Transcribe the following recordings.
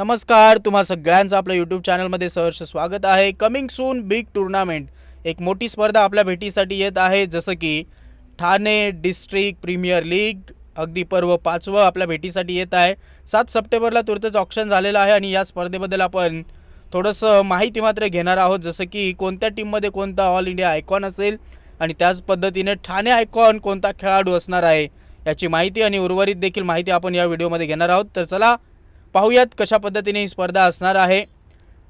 नमस्कार तुम्हा सगळ्यांचं आपल्या यूट्यूब चॅनलमध्ये सहर्ष स्वागत आहे. कमिंग सून बिग टुर्नामेंट एक मोठी स्पर्धा आपल्या भेटीसाठी येत आहे जसं की ठाणे डिस्ट्रिक्ट प्रीमियर लीग अगदी पर्व पाचवं आपल्या भेटीसाठी येत आहे. सात सप्टेंबरला तुर्तच ऑप्शन झालेलं आहे आणि या स्पर्धेबद्दल आपण थोडंसं माहिती मात्र घेणार आहोत जसं की कोणत्या टीममध्ये कोणता ऑल इंडिया आयकॉन असेल आणि त्याच पद्धतीने ठाणे आयकॉन कोणता खेळाडू असणार आहे याची माहिती आणि उर्वरित देखील माहिती आपण या व्हिडिओमध्ये घेणार आहोत. तर चला पाहूयात कशा पद्धतीने ही स्पर्धा असणार आहे.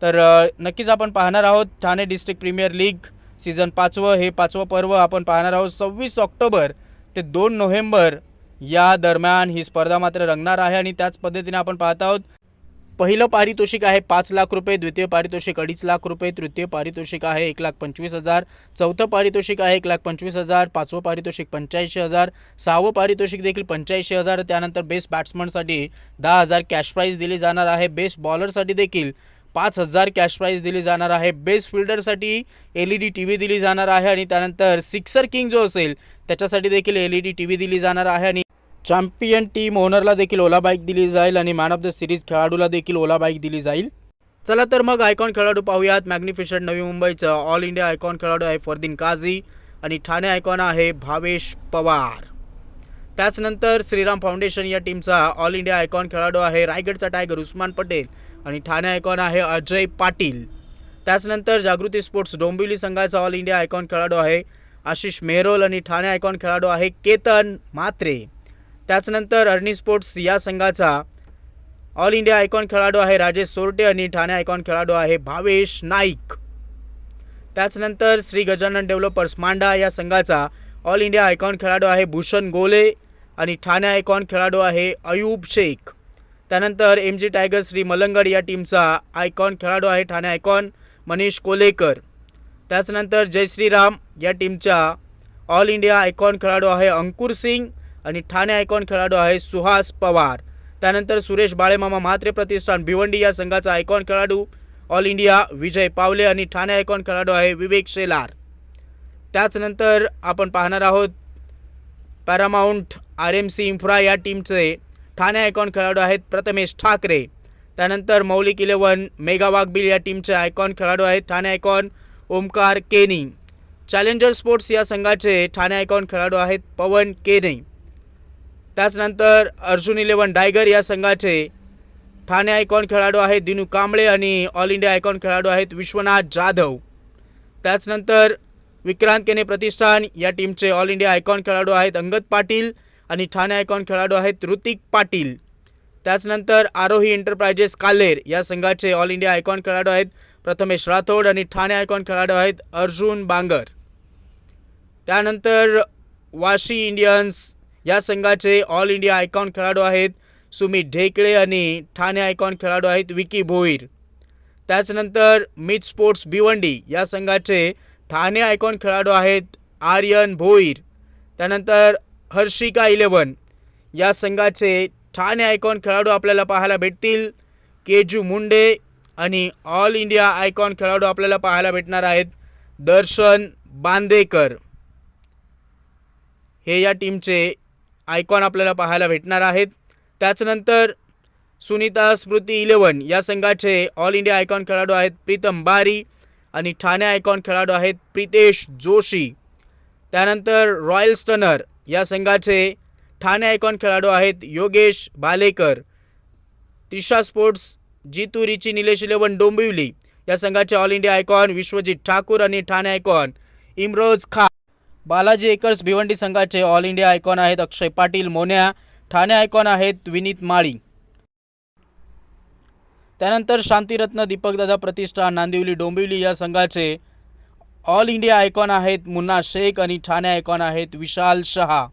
तर नक्कीच आपण पाहणार आहोत Thane district premier league season पाचवं हे पाचवं पर्व आपण पाहणार आहोत. सव्वीस ऑक्टोबर ते दोन नोव्हेंबर या दरम्यान ही स्पर्धा मात्र रंगणार आहे आणि त्याच पद्धतीने आपण पाहत आहोत. पहिलं पारितोषिक आहे पाच लाख रुपये द्वितीय पारितोषिक अडीच लाख रुपये तृतीय पारितोषिक आहे एक लाख पंचवीस हजार चौथं पारितोषिक आहे एक लाख पंचवीस हजार पाचवं पारितोषिक पंच्याऐंशी हजार सहावं पारितोषिक देखील पंच्याऐंशी हजार त्यानंतर बेस्ट बॅट्समनसाठी दहा हजार कॅश प्राईज दिली जाणार आहे बेस्ट बॉलरसाठी देखील पाच हजार कॅश प्राईज दिली जाणार आहे best फिल्डरसाठी L E D T V दिली जाणार आहे आणि त्यानंतर सिक्सर किंग जो असेल त्याच्यासाठी देखील L E D T V दिली जाणार आहे आणि चॅम्पियन टीम ओनरला देखील ओला बाईक दिली जाईल आणि मॅन ऑफ द सिरीज खेळाडूला देखील ओला बाईक दिली जाईल. चला तर मग आयकॉन खेळाडू पाहूयात. मॅग्निफिशंट नवी मुंबईचं ऑल इंडिया आयकॉन खेळाडू आहे फरदीन काझी आणि ठाणे आयकॉन आहे भावेश पवार. त्याचनंतर श्रीराम फाउंडेशन या टीमचा ऑल इंडिया आयकॉन खेळाडू आहे रायगडचा टायगर उस्मान पटेल आणि ठाणे आयकॉन आहे अजय पाटील. त्याचनंतर जागृती स्पोर्ट्स डोंबिवली संघाचा ऑल इंडिया आयकॉन खेळाडू आहे आशिष मेहरोल आणि ठाणे आयकॉन खेळाडू आहे केतन म्हात्रे. त्याचनंतर अर्नी स्पोर्ट्स या संघाचा ऑल इंडिया आयकॉन खेळाडू आहे राजेश सोरटे आणि ठाणे आयकॉन खेळाडू आहे भावेश नाईक. त्याचनंतर श्री गजानन डेव्हलपर्स मांडा या संघाचा ऑल इंडिया आयकॉन खेळाडू आहे भूषण गोले आणि ठाणे आयकॉन खेळाडू आहे अयूब शेख. त्यानंतर M G tiger Shri Malangad या टीमचा आयकॉन खेळाडू आहे ठाणे आयकॉन मनीष कोलेकर. त्याचनंतर जय श्रीराम या टीमच्या ऑल इंडिया आयकॉन खेळाडू आहे अंकुर सिंग आणि ठाणे आयकॉन खेळाडू आहे सुहास पवार. त्यानंतर सुरेश बाळेमामा म्हात्रे प्रतिष्ठान भिवंडी या संघाचा आयकॉन खेळाडू ऑल इंडिया विजय पावले आणि ठाणे आयकॉन खेळाडू आहे विवेक शेलार. त्याचनंतर आपण पाहणार आहोत paramount R M C infra या टीमचे ठाणे आयकॉन खेळाडू आहेत प्रथमेश ठाकरे. त्यानंतर मौलिक इलेवन मेगा वाघबिल या टीमचे आयकॉन खेळाडू आहेत ठाणे आयकॉन ओमकार केनी. चॅलेंजर स्पोर्ट्स या संघाचे ठाणे आयकॉन खेळाडू आहेत पवन केनी. त्याचनंतर अर्जुन इलेवन डायगर या संघाचे ठाणे आयकॉन खेळाडू आहेत दिनू कांबळे आणि ऑल इंडिया आयकॉन खेळाडू आहेत विश्वनाथ जाधव. त्याचनंतर विक्रांत केने प्रतिष्ठान या टीमचे ऑल इंडिया आयकॉन खेळाडू आहेत अंगद पाटील आणि ठाणे आयकॉन खेळाडू आहेत ऋतिक पाटील. त्याचनंतर आरोही एंटरप्राइजेस कालेर या संघाचे ऑल इंडिया आयकॉन खेळाडू आहेत प्रथमेश राठोड आणि ठाणे आयकॉन खेळाडू आहेत अर्जुन बांगर. त्यानंतर वाशी इंडियन्स या संघाचे ऑल इंडिया आयकॉन खेळाडू आहेत सुमित ढेकळे आणि ठाणे आयकॉन खेळाडू आहेत विकी भोईर. त्याचनंतर मिथ स्पोर्ट्स भिवंडी या संघाचे ठाणे आयकॉन खेळाडू आहेत आर्यन भोईर. त्यानंतर हर्षिका इलेवन या संघाचे ठाणे आयकॉन खेळाडू आपल्याला पाहायला भेटतील. केजू मुंडे आणि ऑल इंडिया आयकॉन खेळाडू आपल्याला पाहायला भेटणार आहेत दर्शन बांदेकर. हे या टीमचे आयकॉन आपल्याला पाहायला भेटणार आहेत. त्याचनंतर सुनीता स्मृती इलेवन या संघाचे ऑल इंडिया आयकॉन खेळाडू आहेत प्रीतम बारी आणि ठाणे आयकॉन खेळाडू आहेत प्रितेश जोशी. त्यानंतर रॉयल स्टनर या संघाचे ठाणे आयकॉन खेळाडू आहेत Yogesh Bhalekar Trisha sports Jitu Richie Nilesh eleven Dombivli या संघाचे all India icon Vishwajit Thakur आणि ठाणे आयकॉन इमरोज खा बालाजी एकर्स भिवंडी संघाचे ऑल इंडिया आयकॉन आहेत अक्षय पाटील मोन्या ठाणे आयकॉन आहेत विनीत माळी. त्यानंतर शांतिरत्न दीपकदादा प्रतिष्ठान नांदिवली डोंबिवली या संघाचे ऑल इंडिया आयकॉन आहेत मुन्ना शेख आणि ठाणे आयकॉन आहेत विशाल शहा.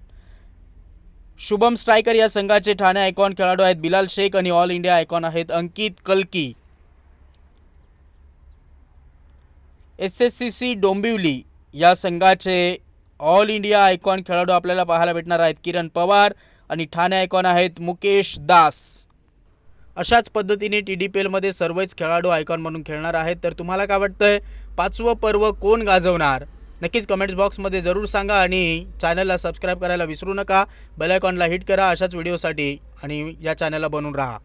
शुभम स्ट्रायकर या संघाचे ठाणे आयकॉन खेळाडू आहेत बिलाल शेख आणि ऑल इंडिया आयकॉन आहेत Ankit कल्की. S S C C Dombivli या संघाचे ऑल इंडिया आयकॉन खेळाडू आपल्याला पाहायला भेटणार आहेत. किरण पवार आणि ठाणे आयकॉन आहेत मुकेश दास. अशाच पद्धतीने टी डी पी एलमध्ये सर्वच खेळाडू आयकॉन म्हणून खेळणार आहेत. तर तुम्हाला काय वाटतंय? पाचवं पर्व कोण गाजवणार? नक्कीच कमेंट्स बॉक्समध्ये जरूर सांगा आणि चॅनलला सबस्क्राईब करायला विसरू नका. बेल आयकॉनला हिट करा. अशाच व्हिडिओसाठी आणि या चॅनलला बनवून राहा.